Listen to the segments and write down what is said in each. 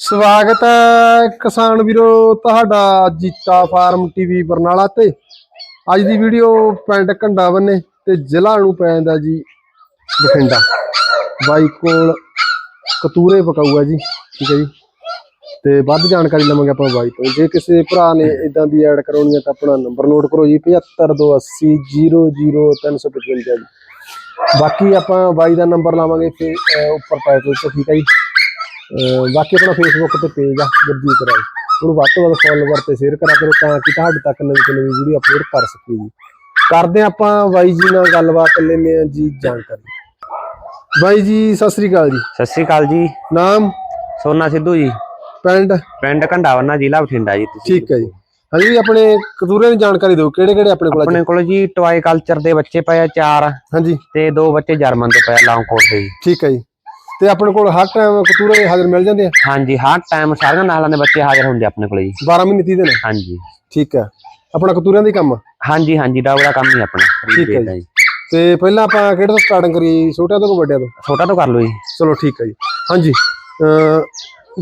ਸਵਾਗਤ ਹੈ ਕਿਸਾਨ ਵੀਰੋ ਤੁਹਾਡਾ ਜੀਤਾ ਫਾਰਮ ਟੀਵੀ ਬਰਨਾਲਾ ਤੇ। ਅੱਜ ਦੀ ਵੀਡੀਓ ਪਿੰਡ ਘੰਡਾ ਬੰਨੇ ਤੇ ਜ਼ਿਲ੍ਹਾ ਨੂੰ ਪੈਂਦਾ ਜੀ ਬਠਿੰਡਾ। ਬਾਈ ਕੋਲ ਕਤੂਰੇ ਪਕਾਊਗਾ ਜੀ, ਠੀਕ ਹੈ ਜੀ। ਤੇ ਵੱਧ ਜਾਣਕਾਰੀ ਲਵਾਂਗੇ ਆਪਾਂ ਬਾਈ ਤੋਂ। ਜੇ ਕਿਸੇ ਭਰਾ ਨੇ ਇਦਾਂ ਦੀ ਐਡ ਕਰਾਉਣੀ ਹੈ ਤਾਂ ਆਪਣਾ ਨੰਬਰ ਨੋਟ ਕਰੋ ਜੀ 75280 00355 ਜੀ। ਬਾਕੀ ਆਪਾਂ ਬਾਈ ਦਾ ਨੰਬਰ ਲਾਵਾਂਗੇ ਫਿਰ ਉੱਪਰ ਟਾਈਟਲ 'ਚ, ਠੀਕ ਹੈ ਜੀ। ਬਾਕੀ ਆਪਣਾ ਫੇਸਬੁੱਕ ਤੇ ਪੇਜ ਆ ਗੁਰਜੀਤ ਰਾਏ। ਉਹਨੂੰ ਵੱਧ ਤੋਂ ਵੱਧ ਫੋਲੋਵਰ ਤੇ ਸ਼ੇਅਰ ਕਰਾ ਕਰੋ ਤਾਂ ਕਿ ਤੁਹਾਡੇ ਤੱਕ ਨਵੀਂ ਤੋਂ ਨਵੀਂ ਵੀਡੀਓ ਅਪਲੋਡ ਕਰ ਸਕੀਏ ਜੀ। ਕਰਦੇ ਆਪਾਂ ਬਾਈ ਜੀ ਨਾਲ ਗੱਲਬਾਤ ਲੈਂਦੇ ਆ ਜੀ ਜਾਣਕਾਰੀ। ਬਾਈ ਜੀ ਸਤਿ ਸ੍ਰੀ ਅਕਾਲ ਜੀ। ਸਤਿ ਸ੍ਰੀ ਅਕਾਲ ਜੀ। ਨਾਮ? ਸੋਨਾ ਸਿੱਧੂ ਜੀ। ਪਿੰਡ? ਪਿੰਡ ਘੰਡਾਵਰਨਾ ਜ਼ਿਲ੍ਹਾ ਬਠਿੰਡਾ ਜੀ ਠੀਕ ਹੈ ਜੀ। ਹਾਂਜੀ ਆਪਣੇ ਕਤੂਰੇ ਦੀ ਜਾਣਕਾਰੀ ਦਿਓ ਕਿਹੜੇ ਕਿਹੜੇ ਆਪਣੇ ਕੋਲ ਆਪਣੇ ਕੋਲ ਜੀ ਟਵਾਈ ਕਲਚਰ ਦੇ ਬੱਚੇ ਪਏ ਆ ਚਾਰ। ਹਾਂਜੀ। ਤੇ ਦੋ ਬੱਚੇ ਜਰਮਨ ਤੋਂ ਪਏ ਆ ਲੌਂਗਕੋਟ ਦੇ ਜੀ। ਠੀਕ ਹੈ ਜੀ। ਤੇ ਆਪਣੇ ਕੋਲ ਹਰ ਟਾਈਮ ਕਤੂਰੇ ਹਾਜ਼ਰ ਮਿਲ ਜਾਂਦੇ ਆ? ਹਾਂਜੀ ਹਰ ਟਾਈਮ ਸਾਰੀਆਂ ਨਾਲਾਂ ਦੇ ਬੱਚੇ ਹਾਜ਼ਰ ਹੁੰਦੇ ਆਪਣੇ ਕੋਲ ਜੀ। 12 ਮਹੀਨੇ 30 ਦਿਨ? ਹਾਂਜੀ। ਠੀਕ ਹੈ। ਆਪਣਾ ਕਤੂਰਿਆਂ ਦਾ ਕੰਮ। ਹਾਂਜੀ ਹਾਂਜੀ ਡਾਵੜਾ ਕੰਮ ਹੀ ਆਪਣਾ। ਠੀਕ ਹੈ ਜੀ। ਤੇ ਪਹਿਲਾਂ ਆਪਾਂ ਕਿਹੜੇ ਤੋਂ ਸਟਾਰਟਿੰਗ ਕਰੀਏ ਛੋਟਿਆਂ ਤੋਂ ਕਿ ਵੱਡਿਆਂ ਤੋਂ? ਛੋਟਾ ਤੋਂ ਕਰ ਲਓ ਜੀ। ਚਲੋ ਠੀਕ ਹੈ ਜੀ। ਹਾਂਜੀ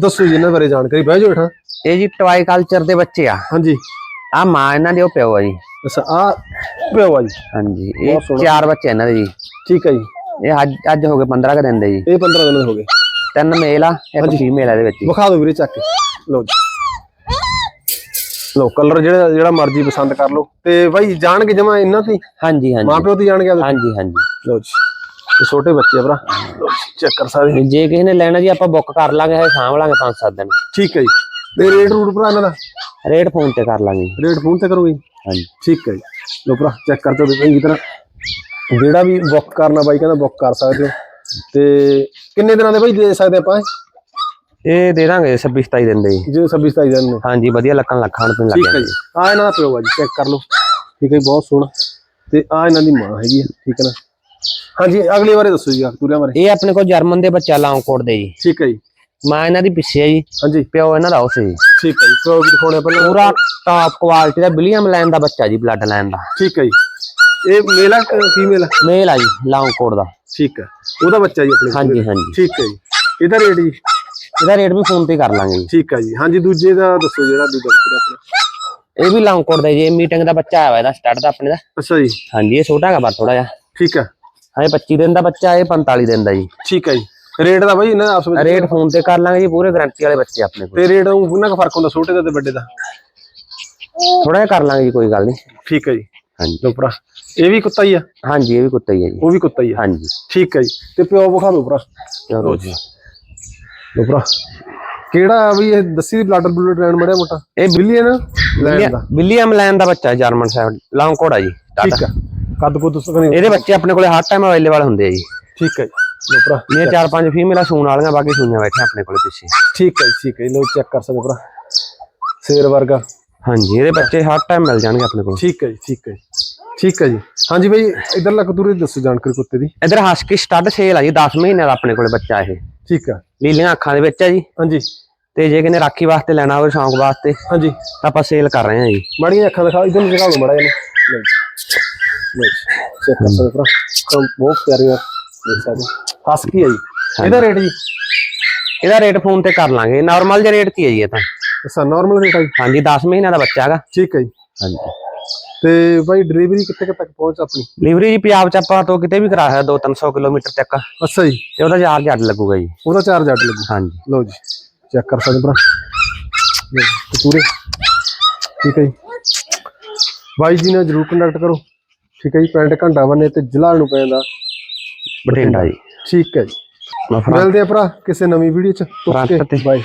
ਦੱਸੋ ਜੀ ਇਹਨਾਂ ਬਾਰੇ ਜਾਣਕਾਰੀ ਬਹਿ ਜਾਓ ਹੇਠਾਂ ਇਹ ਜੀ ਟਵਾਈ ਕਲਚਰ ਦੇ ਬੱਚੇ ਆ। ਹਾਂਜੀ। ਆ ਮਾਂ ਇਹਨਾਂ ਦੇ ਉਹ ਪਿਓ ਆ ਜੀ। ਅੱਛਾ ਆ ਪਿਓ ਆ ਜੀ। ਹਾਂਜੀ ਇਹ। ਚਾਰ ਬੱਚੇ ਇਹਨਾਂ ਦੇ ਜੀ। ਠੀਕ ਹੈ ਜੀ। ਇਹ ਅੱਜ ਅੱਜ ਹੋ ਗਏ 15 ਕ ਦਿਨ ਦੇ ਜੀ। ਇਹ 15 ਦਿਨ ਹੋ ਗਏ। ਤਿੰਨ ਮੇਲ ਆ ਇੱਕ ਫੀਮੇਲ ਆ ਇਹਦੇ ਵਿੱਚ। ਵਿਖਾ ਦਿਓ ਵੀਰੇ ਚੱਕ ਕੇ। ਲਓ ਜੀ। ਲਓ ਕਲਰ ਜਿਹੜਾ ਜਿਹੜਾ ਮਰਜ਼ੀ ਪਸੰਦ ਕਰ ਲਓ। ਤੇ ਭਾਈ ਜਾਣਗੇ ਜਮਾ ਇਹਨਾਂ ਤੇ ਹਾਂਜੀ ਹਾਂਜੀ। ਮਾਂ ਪਿਓ ਤੇ ਜਾਣਗੇ? ਹਾਂਜੀ ਹਾਂਜੀ। ਲਓ ਜੀ। ਇਹ ਛੋਟੇ ਬੱਚੇ ਆ ਭਰਾ। ਚੈੱਕ ਕਰ ਸਕਦੇ ਜੇ ਕਿਸੇ ਨੇ ਲੈਣਾ ਜੀ ਆਪਾਂ ਬੁੱਕ ਕਰ ਲਾਂਗੇ ਇਹ ਸਾਂਭ ਲਾਂਗੇ 5-7 ਦਿਨ। ਠੀਕ ਹੈ ਜੀ। ਤੇ ਰੇਟ ਰੂਟ ਭਰਾ ਇਹਨਾਂ ਦਾ? ਰੇਟ ਫੋਨ ਤੇ ਕਰ ਲਾਂਗੇ। ਰੇਟ ਫੋਨ ਤੇ ਕਰੋਗੇ? ਹਾਂਜੀ। ਠੀਕ ਹੈ ਜੀ। ਲਓ ਭਰਾ ਚੈੱਕ ਕਰ ਦਿਓ ਚੰਗੀ ਤਰ੍ਹਾਂ। ਜਿਹੜਾ ਵੀ ਬੁੱਕ ਕਰਨਾ ਬਾਈ ਕਹਿੰਦਾ ਬੁੱਕ ਕਰ ਸਕਦੇ ਹੋ। ਤੇ ਕਿੰਨੇ ਦਿਨਾਂ ਦੇ ਭਾਈ ਦੇ ਸਕਦੇ ਆਪਾਂ ਇਹ? ਦੇ ਦਾਂਗੇ 26 27 ਦਿਨ ਦੇ ਜੀ। ਜੇ 26 27 ਦਿਨ ਨੇ। ਹਾਂਜੀ ਵਧੀਆ ਲੱਕਣ ਲੱਖਾਂ ਪੀਣ ਲੱਗ ਠੀਕ ਹੈ ਜਾਂਦੇ ਜੀ। ਆ ਇਹਨਾਂ ਦਾ ਪਿਓ ਆ ਜੀ ਚੈੱਕ ਕਰ ਲਓ। ਠੀਕ ਹੈ ਬਹੁਤ ਸੋਹਣਾ। ਤੇ ਆ ਇਹਨਾਂ ਦੀ ਮਾਂ ਹੈਗੀ ਆ ਠੀਕ ਹੈ ਨਾ। ਹਾਂਜੀ ਅਗਲੇ ਬਾਰੇ ਦੱਸੋ ਜੀ ਅਕਤੂਰਿਆਂ ਬਾਰੇ। ਇਹ ਆਪਣੇ ਕੋਲ ਜਰਮਨ ਦੇ ਬੱਚਾ ਲੌਂਗਕੋਟ ਦੇ ਜੀ। ਠੀਕ ਹੈ ਜੀ। ਮਾਂ ਇਹਨਾਂ ਦੀ ਪਿੱਛੇ ਹੈ ਜੀ। ਹਾਂਜੀ। ਪਿਓ ਇਹਨਾਂ ਦਾ ਉਸ ਜੀ। ਠੀਕ ਹੈ ਜੀ ਪਿਓ ਵੀ ਦਿਖਾਉਣੇ ਪਹਿਲਾਂ। ਪੂਰਾ ਟਾਪ ਕੁਆਲਿਟੀ ਦਾ ਵਿਲੀਅਮ ਲਾਈਨ ਦਾ ਬੱਚਾ ਜੀ ਬਲੱਡ ਲਾਈਨ ਦਾ। ਠੀਕ ਹੈ ਜੀ। ਇਹ ਮੇਲ ਆ ਫੀਮੇਲ ਆ? ਮੇਲ ਆ ਜੀ ਲੌਂਗਕੋਟ ਦਾ। ਠੀਕ ਹੈ ਉਹਦਾ ਬੱਚਾ ਜੀ ਆਪਣੇ ਕੋਲ। ਹਾਂਜੀ। ਹਾਂਜੀ ਠੀਕ ਹੈ ਜੀ। ਇਹਦਾ ਰੇਟ ਜੀ? ਇਹਦਾ ਰੇਟ ਵੀ ਫੋਨ ਤੇ ਕਰ ਲਾਂਗੇ ਜੀ। ਠੀਕ ਹੈ ਜੀ। ਹਾਂਜੀ ਦੂਜੇ ਦਾ ਦੱਸੋ ਜਿਹੜਾ ਦੂਜਾ ਬੱਚਾ ਆਪਣਾ। ਇਹ ਵੀ ਲੌਂਗਕੋਟ ਦਾ ਜੀ ਮੀਟਿੰਗ ਦਾ ਬੱਚਾ ਆਇਆ ਵਾ ਇਹਦਾ ਸਟਾਰਟ ਦਾ ਆਪਣੇ ਦਾ। ਅੱਛਾ ਜੀ। ਹਾਂਜੀ ਇਹ ਛੋਟਾ ਹੈਗਾ ਪਰ ਥੋੜਾ ਜਿਹਾ। ਠੀਕ ਹੈ ਹਾਂ 25 ਦਿਨ ਦਾ ਬੱਚਾ ਇਹ 45 ਦਿਨ ਦਾ ਜੀ। ਠੀਕ ਹੈ ਜੀ। ਰੇਟ ਦਾ ਬਾਈ ਇਹਨਾਂ ਆਪਸ ਵਿੱਚ ਰੇਟ ਫੋਨ ਤੇ ਕਰ ਲਾਂਗੇ ਜੀ ਪੂਰੇ ਗਾਰੰਟੀ ਵਾਲੇ ਬੱਚੇ ਆਪਣੇ ਕੋਲ। ਤੇ ਰੇਟ ਉਹਨਾਂ ਦਾ ਫ਼ਰਕ ਹੁੰਦਾ ਛੋਟੇ ਦਾ ਤੇ ਵੱਡੇ ਦਾ? ਥੋੜਾ ਜਿਹਾ ਕਰ ਲਾਂਗੇ ਜੀ ਕੋਈ ਗੱਲ ਨਹੀਂ। ਠੀਕ ਹੈ ਜੀ। ਹਾਂਜੀ। ਲੋ ਭਰਾ ਇਹ ਵੀ ਕੁੱਤਾ ਹੀ ਆ? ਹਾਂਜੀ ਇਹ ਵੀ ਕੁੱਤਾ ਹੀ ਹੈ ਜੀ। ਉਹ ਵੀ ਕੁੱਤਾ ਹੀ ਆ? ਹਾਂਜੀ। ਠੀਕ ਹੈ ਜੀ। ਤੇ ਪਿਓ ਵਿਖਾ ਦਿਓ ਭਰਾ। ਚਲੋ ਜੀ। ਲੋ ਭਰਾ। ਕਿਹੜਾ ਵੀ ਇਹ ਦੱਸੀ ਦੀ ਬਲੱਡ ਲੈਣ ਮੜਿਆ ਮੋਟਾ? ਇਹ ਬਿਲੀਅਨ ਲੈਣ ਦਾ। ਵਿਲੀਅਮ ਲੈਨ ਦਾ ਬੱਚਾ ਜਰਮਨ ਸਾਈਡ ਲੌਂਗ ਕੋੜਾ ਜੀ ਠੀਕ ਆ ਕੱਦ ਕੁੱਦ ਸਕਣੀ ਇਹਦੇ ਬੱਚੇ ਆਪਣੇ ਕੋਲੇ ਹਰ ਟਾਈਮ ਅਵੇਲੇਬਲ ਹੁੰਦੇ ਆ ਜੀ। ਠੀਕ ਹੈ ਜੀ। ਲੋ ਭਰਾ। ਇਹ ਚਾਰ ਪੰਜ ਫੀਮੇਲਾਂ ਸੂਣ ਵਾਲੀਆਂ ਬਾਕੀ ਸੂਈਆਂ ਬੈਠੇ ਆਪਣੇ ਕੋਲੇ ਪਿੱਛੇ। ਠੀਕ ਹੈ ਠੀਕ ਹੈ ਲੋ ਚੈੱਕ ਕਰ ਸਕਦੇ ਭਰਾ। ਸ਼ੇਰ ਵਰਗਾ। ਹਾਂਜੀ ਇਹਦੇ ਬੱਚੇ ਹਰ ਟਾਈਮ ਮਿਲ ਜਾਣਗੇ ਆਪਣੇ ਕੋਲ। ਠੀਕ ਹੈ ਜੀ ਠੀਕ ਹੈ ਜੀ। ਠੀਕ ਹੈ ਜੀ। ਹਾਂਜੀ ਬਾਈ ਇਧਰ ਲੱਕ ਦੂਰੇ ਦੱਸੋ ਜਾਣਕਾਰੀ ਕੁੱਤੇ ਦੀ। ਇਧਰ ਹਸਕੀ ਸਟੱਡ ਸੇਲ ਆ ਜੀ 10 ਮਹੀਨੇ ਦਾ ਆਪਣੇ ਕੋਲੇ ਬੱਚਾ ਇਹ। ਠੀਕ ਆ। ਲੀਲੀਆਂ ਅੱਖਾਂ ਦੇ ਵਿੱਚ ਆ ਜੀ। ਹਾਂਜੀ। ਤੇ ਜੇ ਕਿਨੇ ਰਾਖੀ ਵਾਸਤੇ ਲੈਣਾ ਹੋਵੇ ਸ਼ੌਂਕ ਵਾਸਤੇ ਹਾਂਜੀ। ਤਾਂ ਆਪਾਂ ਸੇਲ ਕਰ ਰਹੇ ਹਾਂ ਜੀ। ਮਾੜੀਆਂ ਅੱਖਾਂ ਦਿਖਾਓ ਇਧਰ ਨੂੰ ਦਿਖਾ ਦਿਓ ਮਾੜਾ ਜੀ। ਜੀ। ਚੈੱਕ ਕਰ ਸਕਦੇ ਭਰਾ। ਬਹੁਤ ਪਿਆਰੀਆਂ ਦੇਖ ਸਕਦੇ ਹਸਕੀ ਹੈ ਜੀ। ਇਹਦਾ ਰੇਟ ਜੀ? ਇਹਦਾ ਰੇਟ ਫੋਨ ਤੇ ਕਰ ਲਾਂਗੇ। ਨਾਰਮਲ ਜਿਹਾ ਰੇਟ ਕੀ ਹੈ ਜੀ ਇਹ ਤਾਂ? ਅੱਛਾ ਨਾਰਮਲ ਰੇਟ ਹੈ ਜੀ। ਹਾਂਜੀ 10 ਮਹੀਨਿਆਂ ਦਾ ਬੱਚਾ ਹੈਗਾ। ਠੀਕ ਹੈ ਜੀ। ਹਾਂਜੀ। ਤੇ ਬਾਈ ਡਿਲੀਵਰੀ ਕਿੱਥੇ ਕੁ ਤੱਕ ਪਹੁੰਚ ਆਪਣੀ? ਡਿਲੀਵਰੀ ਜੀ ਪੰਜਾਬ ਚ ਆਪਾਂ ਤੋਂ ਕਿਤੇ ਵੀ ਕਰਾ ਸਕਦਾ 2-300 ਕਿਲੋਮੀਟਰ ਤੱਕ। ਅੱਛਾ ਜੀ। ਤੇ ਉਹਦਾ ਚਾਰਜ ਅੱਡ ਲੱਗੂਗਾ ਜੀ। ਉਹਦਾ ਚਾਰਜ ਅੱਡ ਲੱਗੂ। ਹਾਂਜੀ। ਲਓ ਜੀ ਚੈੱਕ ਕਰ ਸਕਦੇ ਭਰਾ। ਲਓ ਜੀ, ਤੇ ਪੂਰੇ। ਠੀਕ ਹੈ ਜੀ। ਬਾਈ ਜੀ ਨਾਲ ਜਰੂਰ ਕੰਟੈਕਟ ਕਰੋ। ਠੀਕ ਹੈ ਜੀ ਪਿੰਡ ਘੰਟਾ ਬੰਨੇ ਤੇ ਜ਼ਿਲ੍ਹਾ ਨੂੰ ਪੈਂਦਾ। ਬਠਿੰਡਾ ਜੀ। ਠੀਕ ਹੈ ਜੀ। ਮੈਂ ਮਿਲਦੇ ਆ ਭਰਾ ਕਿਸੇ ਨਵੀਂ ਵੀਡੀਓ ਚ। ਫਰੰਟ ਓਕੇ ਤੇ। ਬਾਏ